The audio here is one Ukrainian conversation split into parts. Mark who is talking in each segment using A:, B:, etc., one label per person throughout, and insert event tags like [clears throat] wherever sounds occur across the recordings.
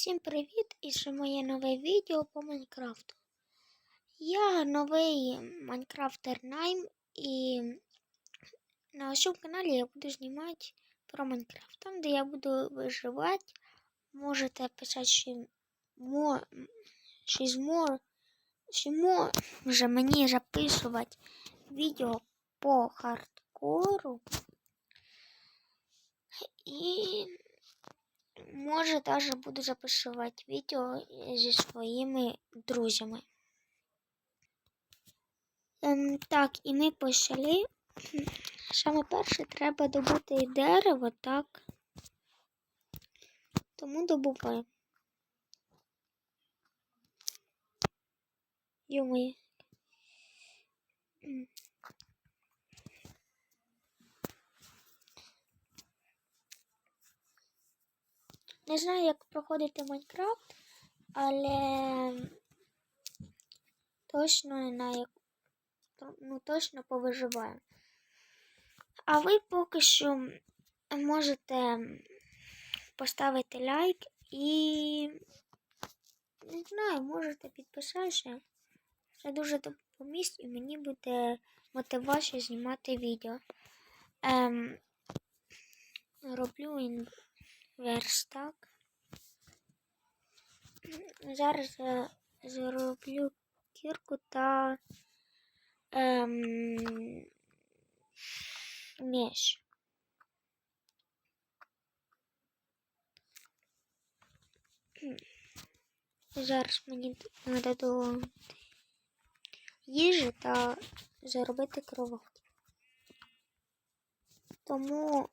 A: Всім привіт! І ще моє нове відео по Майнкрафту. Я новий Майнкрафтер Найм і на цьому каналі я буду знімати про Майнкрафт. Там, де я буду виживати, можете писати, що мо, щось мо, що може мені записувати відео по хардкору. І може даже буду записувати відео зі своїми друзями. Ем, так, і ми почали. Саме перше треба добути дерево, так. Тому добуваємо. Йомає. Не знаю, як проходити Майнкрафт, але точно не знаю, як ну, точно повиживаю. А ви поки що можете поставити лайк і не знаю, можете підписатися. Це дуже допомість і мені буде мотивація знімати відео. Ем, роблю верстак. Зараз я зроблю кірку та ем, меч. Зараз мені треба до їжі та заробити кровать. Тому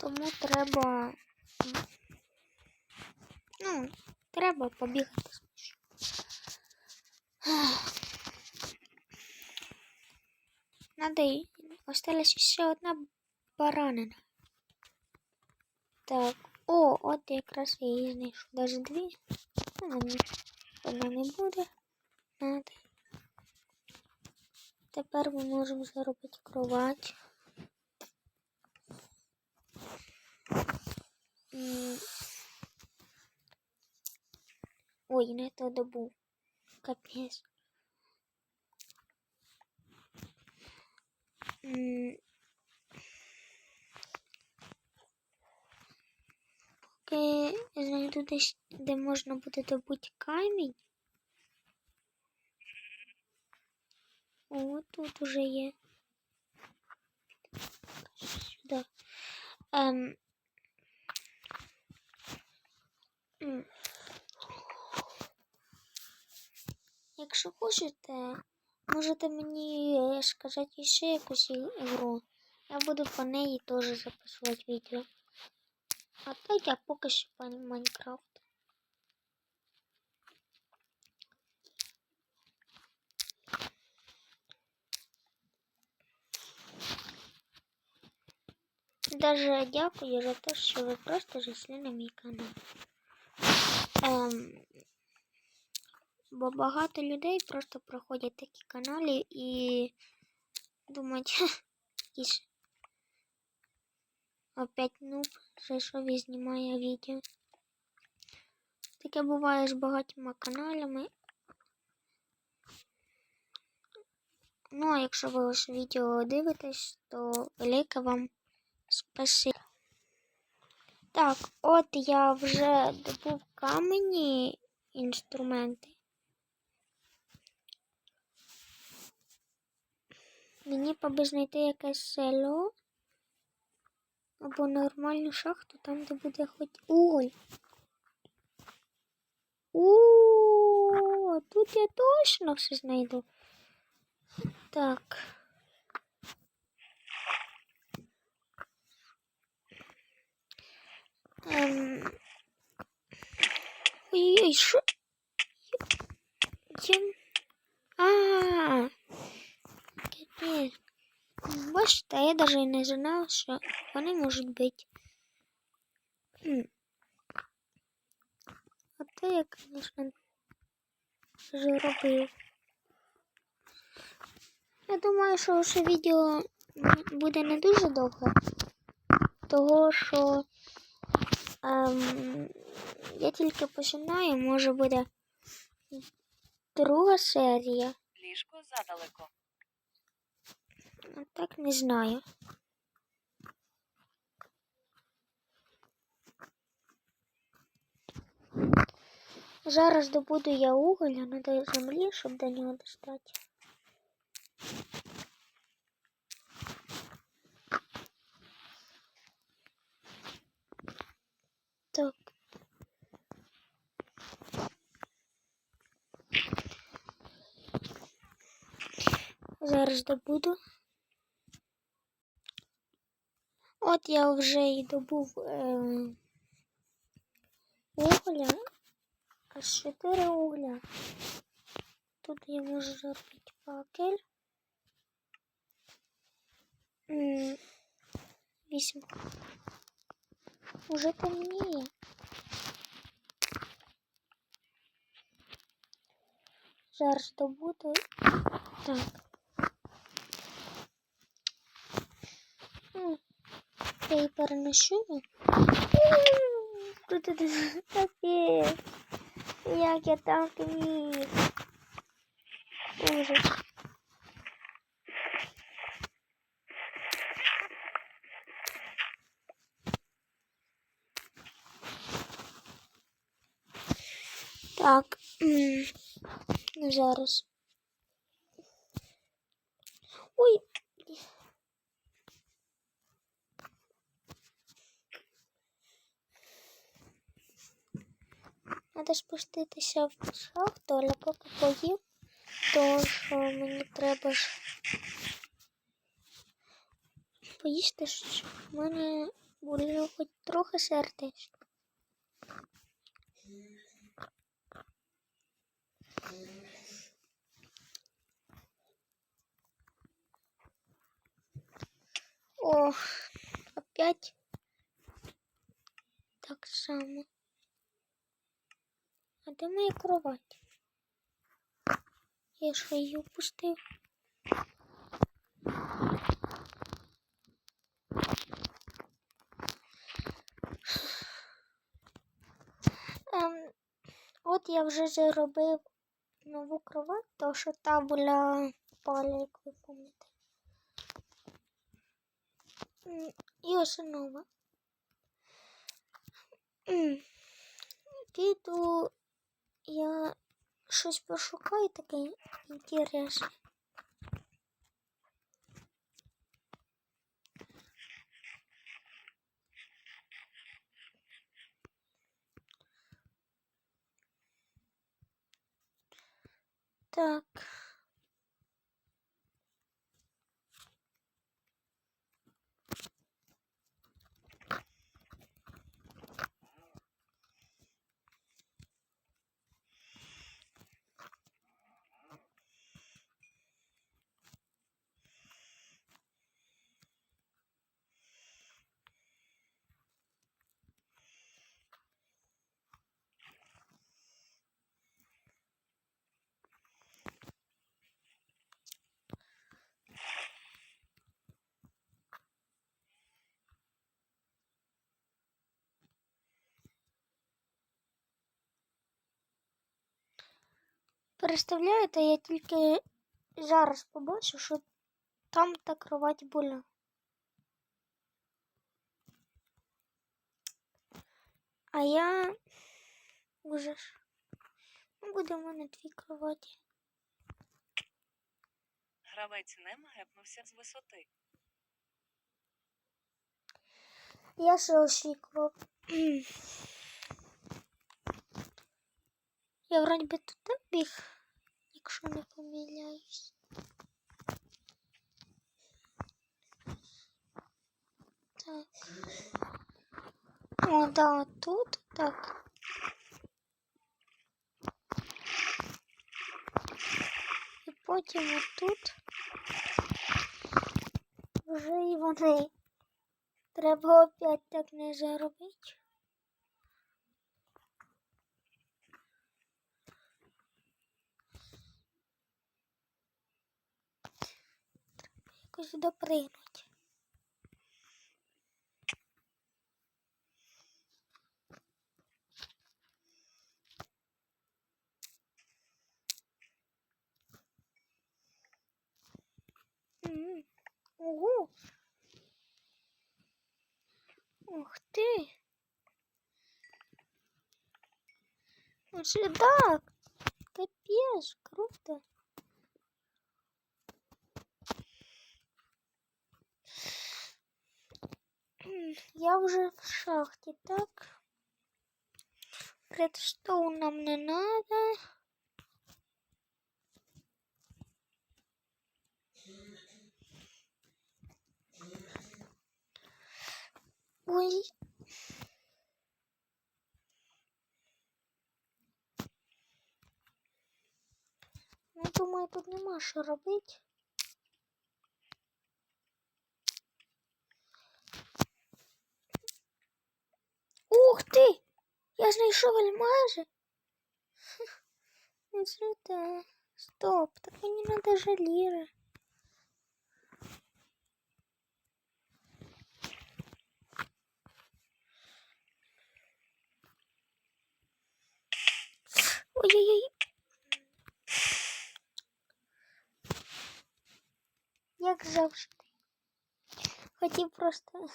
A: тому треба ну, треба побігати. Надо й осталась ще одна баранина. Так, о, от якраз я її знайшов. Даже дві. Ну, вона не буде. Надо. Тепер ми можемо заробити кровать. Ой, не то добув. Капець. Поки знайду десь, де можна буде добути камінь. О, тут уже є. Сюди. Ем, Якщо хочете, можете мені сказати ще якусь ігру. Я буду по неї теж записувати відео. А так я поки що по Майнкрафт. Даже дякую за те, що ви просто зайшли на мій канал. Ем, бо багато людей просто проходять такі канали і думають, якийсь опять нуб зайшов і знімає відео. Таке буває з багатьма каналами. Ну, а якщо ви ось відео дивитесь, то велике вам спасибо. Так, от я вже добув камені інструменти. Мені поби знайти якесь село або нормальну шахту, там, де буде хоч уголь. О, тут я точно все знайду. Так. Ем... Ой-ой, що? Я... А, капець. Бачите, я даже не знав, що вони можуть бути. А то я, звісно, зробив. Я думаю, що це відео буде не дуже довго, того що ем, я тільки починаю, може буде друга серія.
B: Ліжко задалеко.
A: Так не знаю. Зараз добуду я уголя на той землі, щоб до нього достати. Зараз добуду. От я вже і добув е, угля. Аж 4 угля. Тут я можу зробити факель. М, Вісім. Уже темніє. Зараз добуду. Так. Я її переношу. Капець. Як я міг. Ужас. Так. Зараз. Надо спуститися в шахту, але поки поїм, то що мені треба ж поїсти, щоб в мене було хоч трохи сердечно. Ох, опять так само. А де моя кровать? Я ж її опустив. Ем, от я вже зробив нову кровать, то що та була впала, як ви. М, І ось нова. Піду я щось пошукаю таке інтересне. Так. Представляєте, я тільки зараз побачив, що там та кровать була. А я уже ж. Ну, буде в мене дві кроваті.
B: Гравець Нем гепнувся з висоти.
A: Я ще очікував. [clears throat] Я вроді би тут біг, якщо не помиляюсь. Так. О, да, тут так. І потім отут вже і вони. Треба опять так не заробити. якось допригнуть. Ого! Ух ти! Оце так! Капець, круто! Я вже в шахті, так? Редстоун нам не надо. Ой. Ну, думаю, тут нема що робити. Ух ти! Я знайшов альмази. [laughs] Ну це да. Стоп, так мені надо жаліри. Ой-ой-ой. Як завжди. Хотів просто.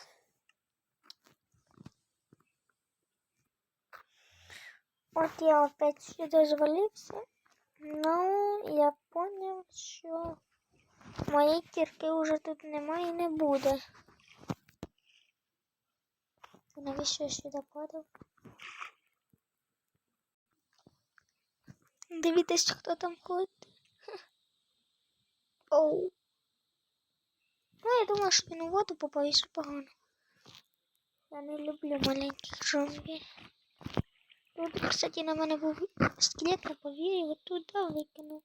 A: От я опять сюди звалився. Ну, я поняв, що моєї кірки вже тут немає і не буде. Навіщо я сюди падав? Дивіться, хто там ходить. [laughs] Оу. Ну, я думала, що він у воду попав і все погано. Я не люблю маленьких зомбі. Тут, кстати, на мене був скелет на повірі, от туди викинув.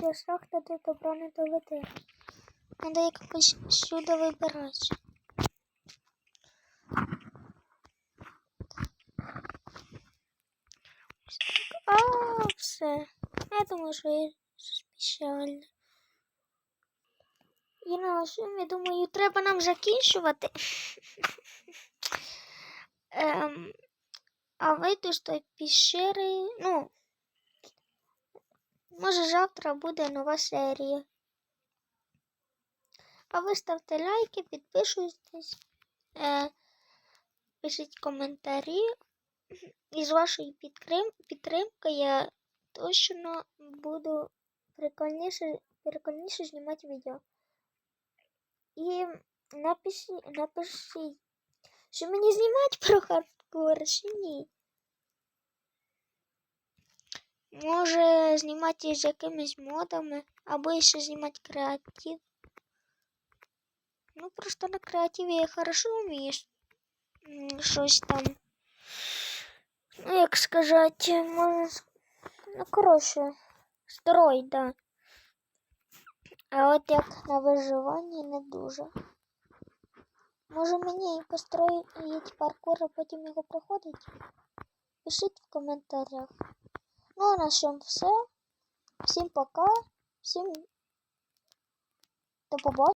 A: Ця шахта до добра не доведе. Надо якось сюди вибиратися. Ось. А, все. Я думаю, що я спеціально. І на ось, я думаю, треба нам закінчувати. ем, а вийти з тої піщери, ну, може завтра буде нова серія. А ви ставте лайки, підписуйтесь, е, пишіть коментарі. І з підкрим, підтримкою я точно буду прикольніше, прикольніше знімати відео. І напишіть, напишіть, що мені знімати про хардкор, чи ні. Може знімати з якимись модами, або ще знімати креатив. Ну, просто на креативі я хорошо вмію щось там. Ну, як сказати, може, ну, коротше, строїть, да. А от як на виживанні не дуже. Може мені построїть паркур, а потім його проходить? Пишіть в коментарях. Ну, а на цьому все. Всім пока. Всім до побачення.